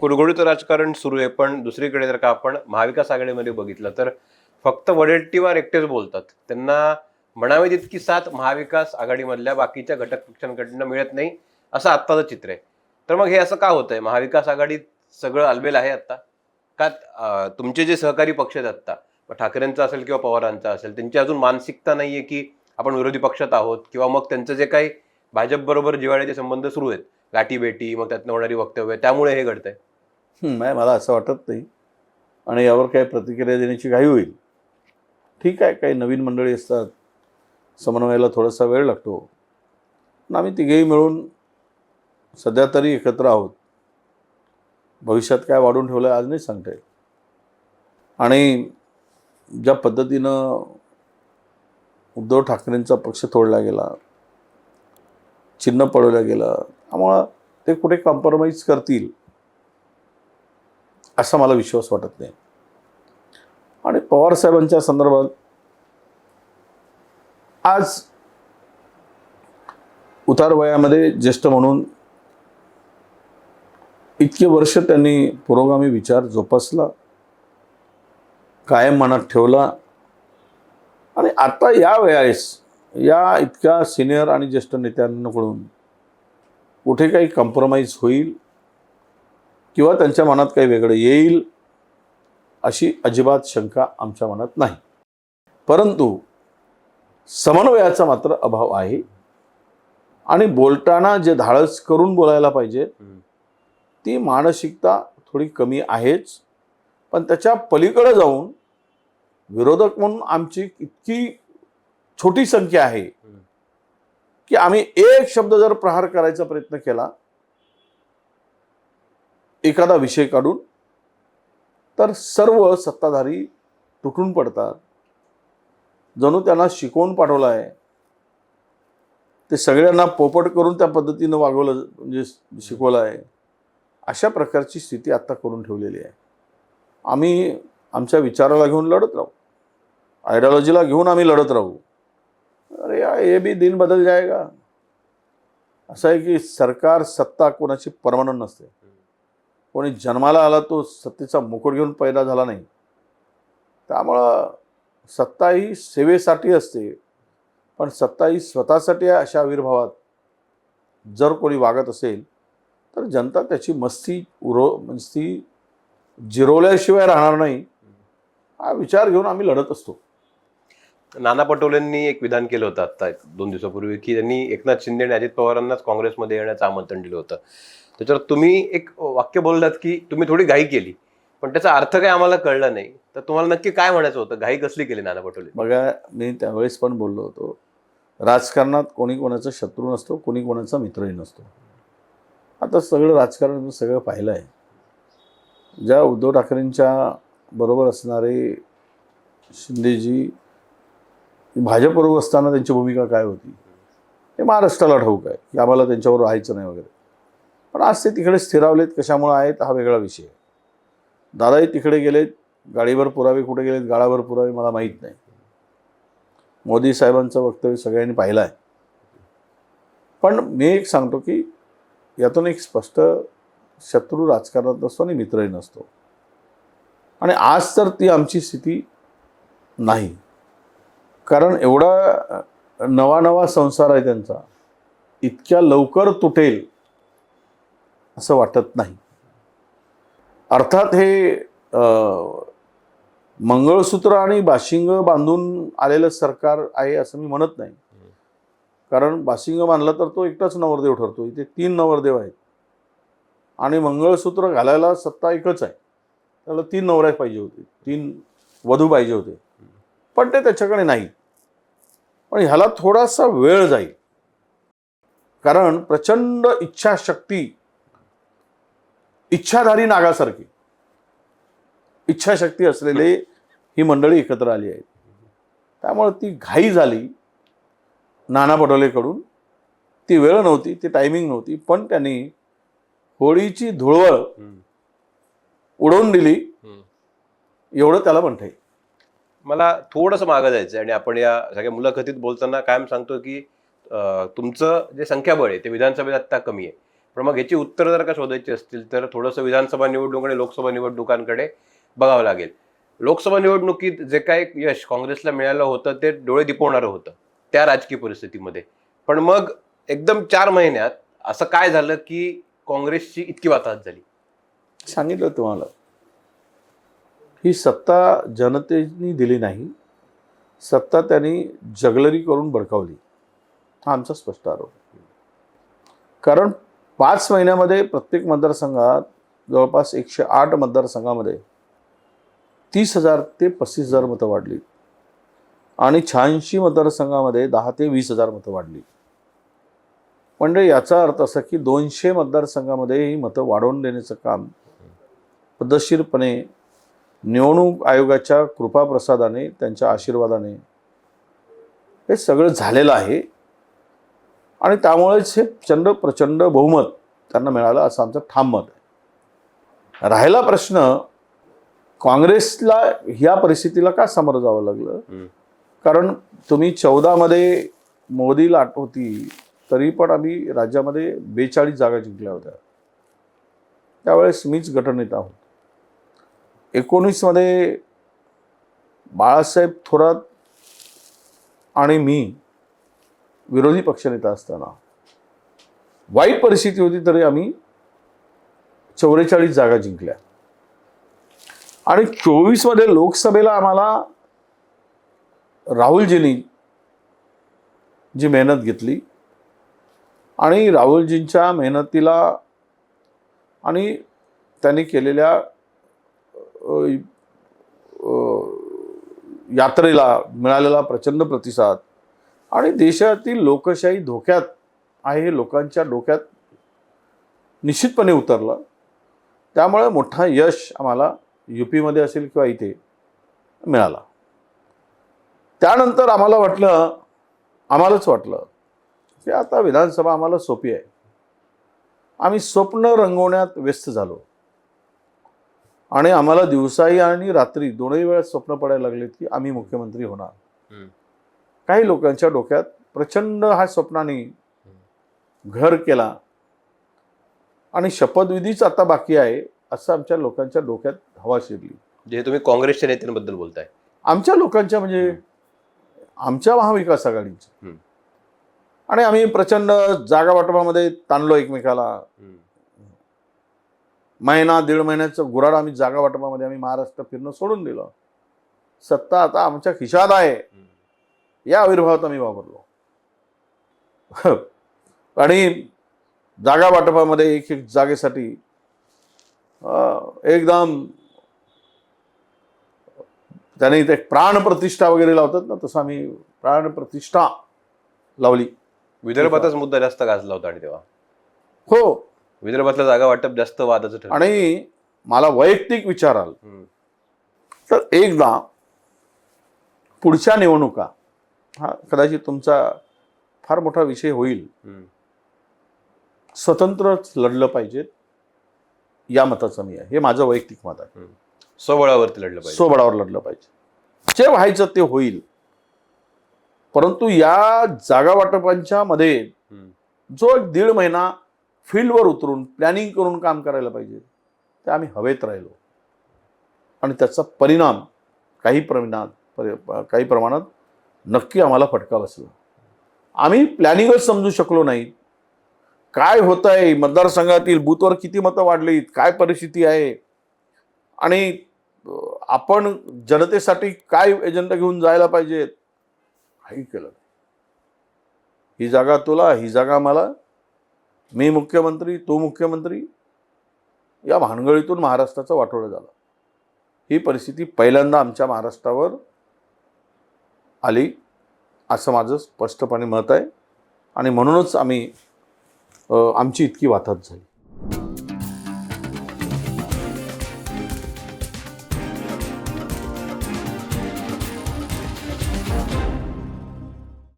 कुरघोडीचं राजकारण सुरू आहे पण दुसरीकडे जर का आपण महाविकास आघाडीमध्ये बघितलं तर फक्त वडेट्टीवार एकटेच बोलतात. त्यांना म्हणावी तितकी साथ महाविकास आघाडीमधल्या बाकीच्या घटक पक्षांकडनं मिळत नाही असं आत्ताचं चित्र आहे. तर मग हे असं का होतंय? महाविकास आघाडीत सगळं अलबेल आहे आत्ता? का तुमचे जे सहकारी पक्ष आहेत आत्ता मग ठाकरेंचा असेल किंवा पवारांचा असेल त्यांची अजून मानसिकता नाही आहे की आपण विरोधी पक्षात आहोत किंवा मग त्यांचं जे काही भाजपबरोबर जिवाळ्याचे जिव्हाळ्याचे संबंध सुरू आहेत गाठीबेटी मग त्यातनं होणारी वक्तव्य त्यामुळे हे घडतंय. नाही मला असं वाटत नाही. आणि यावर काही प्रतिक्रिया देण्याची घाई होईल. ठीक आहे काही नवीन मंडळी असतात. समन्वयाला थोडासा वेळ लागतो. पण आम्ही तिघेही मिळून सध्या तरी एकत्र आहोत. भविष्यात काय वाढून ठेवलं आहे आज नाही सांगता येईल आणि ज्या पद्धतीनं उद्धव ठाकरेंचा पक्ष तोडला गेला चिन्ह पळवलं गेलं आम्हाला ते कुठे कॉम्प्रोमाइज करतील? असा मला विश्वास वाटत नाही. आणि पवार साहेबांच्या संदर्भात आज उतार वयामध्ये ज्येष्ठ म्हणून इतके वर्ष त्यांनी पुरोगामी विचार जोपासला कायम मनात ठेवला. आणि आता या वेळेस या इतक्या सिनियर आणि ज्येष्ठ नेत्यांकडून कुठे काही कॉम्प्रोमाइज होईल? किंवा त्यांच्या मनात काही वेगळं येईल अशी अजिबात शंका आमच्या मनात नाही. परंतु समन्वयाचा मात्र अभाव आहे. आणि बोलताना जे धाडस करून बोलायला पाहिजे ती मानसिकता थोडी कमी आहेच. पण त्याच्या पलीकडे जाऊन विरोधक म्हणून आमची इतकी छोटी संख्या आहे की आम्ही एक शब्द जर प्रहार करायचा प्रयत्न केला एखादा विषय काढून तर सर्व सत्ताधारी तुटून पडतात. जणू त्यांना शिकवून पाठवलं आहे. ते सगळ्यांना पोपट करून त्या पद्धतीनं वागवलं म्हणजे शिकवलं आहे. अशा प्रकारची स्थिती आत्ता करून ठेवलेली आहे. आम्ही आमच्या विचाराला घेऊन लढत राहू. आयडियॉलॉजीला घेऊन आम्ही लढत राहू. अरे या बी दिन बदल जाएगा असं आहे की सरकार सत्ता कोणाची परमनंट नसते. कोणी जन्माला आला तो सत्तेचा मुकुट घेऊन पैदा झाला नाही. त्यामुळं सत्ता ही सेवेसाठी असते. पण सत्ता ही स्वतःसाठी आहे अशा आविर्भावात जर कोणी वागत असेल तर जनता त्याची मस्ती उरो मस्ती जिरवल्याशिवाय राहणार नाही. हा विचार घेऊन आम्ही लढत असतो. नाना पटोलेंनी एक विधान केलं होतं आता एक दोन दिवसापूर्वी की त्यांनी एकनाथ शिंदे आणि अजित पवारांनाच काँग्रेसमध्ये येण्याचं आमंत्रण दिलं होतं. त्याच्यावर तुम्ही एक वाक्य बोललात की तुम्ही थोडी घाई केली पण त्याचा अर्थ काय आम्हाला कळला नाही. तर तुम्हाला नक्की काय म्हणायचं होतं? घाई कसली केली नाना पटोले? बघा मी त्यावेळेस पण बोललो होतो राजकारणात कोणी कोणाचा शत्रू नसतो कोणी कोणाचा मित्रही नसतो. आता सगळं राजकारण मी सगळं पाहिलं आहे. ज्या उद्धव ठाकरेंच्या बरोबर असणारे शिंदेजी भाजपबरोबर असताना त्यांची भूमिका काय होती? हे महाराष्ट्राला ठाऊक आहे. की आम्हाला त्यांच्यावर राहायचं नाही वगैरे. पण आज ते तिकडे स्थिरावलेत कशामुळे आहेत हा वेगळा विषय आहे. दादाही तिकडे गेलेत गाडीवर पुरावे कुठे गेलेत गाळावर पुरावे मला माहीत नाही. मोदी साहेबांचं वक्तव्य सगळ्यांनी पाहिलं आहे. पण मी एक सांगतो की यातून एक स्पष्ट शत्रू राजकारणात नसतो आणि मित्रही नसतो. आणि आज तर ती आमची स्थिती नाही. कारण एवढा नवा नवा संसार आहे त्यांचा इतक्या लवकर तुटेल असं वाटत नाही. अर्थात हे मंगळसूत्र आणि बाशिंग बांधून आलेलं सरकार आहे असं मी म्हणत नाही. कारण बाशिंग बांधला तर तो एकटाच नवरदेव ठरतो इथे तीन नवरदेव आहेत. आणि मंगळसूत्र घालायला सत्ता एकच आहे. त्याला तीन नवऱ्या पाहिजे होते तीन वधू पाहिजे होते. पण ते त्याच्याकडे नाही. पण ह्याला थोडासा वेळ जाईल. कारण प्रचंड इच्छाशक्ती इच्छाधारी नागासारखी इच्छाशक्ती असलेले ही मंडळी एकत्र आली आहेत. त्यामुळे ती घाई झाली नाना पटोलेकडून. ती वेळ नव्हती ती टायमिंग नव्हती पण त्यांनी होळीची धुळवळ उडवून दिली. एवढं त्याला म्हणता येईल मला थोडंसं मागं जायचं आणि आपण या सगळ्या मुलाखतीत बोलताना कायम सांगतो की तुमचं जे संख्याबळ आहे ते विधानसभेत आत्ता कमी आहे. पण मग याची उत्तरं जर का शोधायची असतील तर थोडंसं विधानसभा निवडणूक आणि लोकसभा निवडणुकांकडे बघावं लागेल. लोकसभा निवडणुकीत जे काही यश काँग्रेसला मिळालं होतं ते डोळे दिपवणारं होतं त्या राजकीय परिस्थितीमध्ये. पण मग एकदम चार महिन्यात असं काय झालं की काँग्रेसची इतकी वाताहत झाली? सांगितलं तुम्हाला. ही सत्ता जनतेने दिली नाही सत्ता त्यांनी जगलरी करून बडकावली हा आमचा स्पष्ट आरोप कारण पाच महिन्यामध्ये प्रत्येक मतदारसंघात जवळपास एकशे आठ मतदारसंघामध्ये तीस हजार ते पस्तीस हजार मतं वाढली. आणि शहाऐंशी मतदारसंघामध्ये दहा ते वीस हजार मतं वाढली. म्हणजे याचा अर्थ असा की दोनशे मतदारसंघामध्ये ही मतं वाढवून देण्याचं काम पद्धतशीरपणे निवडणूक आयोगाच्या कृपाप्रसादाने त्यांच्या आशीर्वादाने हे सगळं झालेलं आहे. आणि त्यामुळेच हे प्रचंड प्रचंड बहुमत त्यांना मिळालं असं आमचं ठाम मत आहे. राहिला प्रश्न काँग्रेसला ह्या परिस्थितीला का सामोरं जावं लागलं. कारण तुम्ही चौदामध्ये मोदी लाट होती तरी पण आम्ही राज्यामध्ये बेचाळीस जागा जिंकल्या होत्या. त्यावेळेस मीच गटनेता होतो. एकोणीसमध्ये बाळासाहेब थोरात आणि मी विरोधी पक्षनेता असताना वाईट परिस्थिती होती तरी आम्ही चौवेचाळीस जागा जिंकल्या. आणि चोवीसमध्ये लोकसभेला आम्हाला राहुलजींनी जी मेहनत घेतली आणि राहुलजींच्या मेहनतीला आणि त्यांनी केलेल्या यात्रेला मिळालेला प्रचंड प्रतिसाद आणि देशातील लोकशाही धोक्यात आहे हे लोकांच्या डोक्यात निश्चितपणे उतरलं. त्यामुळे मोठा यश आम्हाला यू पीमध्ये असेल किंवा इथे मिळाला. त्यानंतर आम्हाला वाटलं आम्हालाच वाटलं की आता विधानसभा आम्हाला सोपी आहे. आम्ही स्वप्न रंगवण्यात व्यस्त झालो. आणि आम्हाला दिवसाही आणि रात्री दोनही वेळा स्वप्न पडायला लागलेत की आम्ही मुख्यमंत्री होणार. काही लोकांच्या डोक्यात प्रचंड हा स्वप्नाने घर केला. आणि शपथविधीच आता बाकी आहे असं आमच्या लोकांच्या डोक्यात हवा शिरली. जे तुम्ही काँग्रेसच्या नेत्यांबद्दल बोलताय. आमच्या लोकांच्या म्हणजे आमच्या महाविकास आघाडीच्या. आणि आम्ही प्रचंड जागा वाटपामध्ये ताणलो एकमेकाला. महिना दीड महिन्याचं गुराड आम्ही जागा वाटपामध्ये आम्ही महाराष्ट्र फिरणं सोडून दिलं. सत्ता आता आमच्या खिशात आहे. या आविर्भावात आम्ही वापरलो आणि जागा वाटपामध्ये एक एक जागेसाठी एकदम त्याने ते प्राणप्रतिष्ठा वगैरे लावतात ना तसं आम्ही प्राणप्रतिष्ठा लावली. विदर्भातच मुद्दा जास्त गाजला होता आणि तेव्हा. हो. विदर्भातल्या जागा वाटप जास्त वादाचं ठरलं. आणि मला वैयक्तिक विचाराल. तर एकदा पुढच्या निवडणुका हा कदाचित तुमचा फार मोठा विषय होईल. स्वतंत्रच लढलं पाहिजेत या मताचं मी आहे. हे माझं वैयक्तिक मत आहे. स्वबळावरती लढलं पाहिजे. स्वबळावर लढलं पाहिजे. जे व्हायचं ते होईल. परंतु या जागा वाटपांच्या मध्ये. जो एक दीड महिना फील्डवर उतरून प्लॅनिंग करून काम करायला पाहिजे. ते आम्ही हवेत राहिलो. आणि त्याचा परिणाम काही प्रमाणात परि- काही प्रमाणात नक्की आम्हाला फटका बसला. आम्ही प्लॅनिंगच समजू शकलो नाही. काय होत आहे मतदारसंघातील बूथवर किती मतं वाढलीत? काय परिस्थिती आहे? आणि आपण जनतेसाठी काय एजंडा घेऊन जायला पाहिजेत? काही केलं ही जागा तुला ही जागा मला मी मुख्यमंत्री तो मुख्यमंत्री या भानगडीतून महाराष्ट्राचं वाटोळं झालं. ही परिस्थिती पहिल्यांदा आमच्या महाराष्ट्रावर आली असं माझं स्पष्टपणे मत आहे. आणि म्हणूनच आम्ही आमची इतकी वाताहत झाली.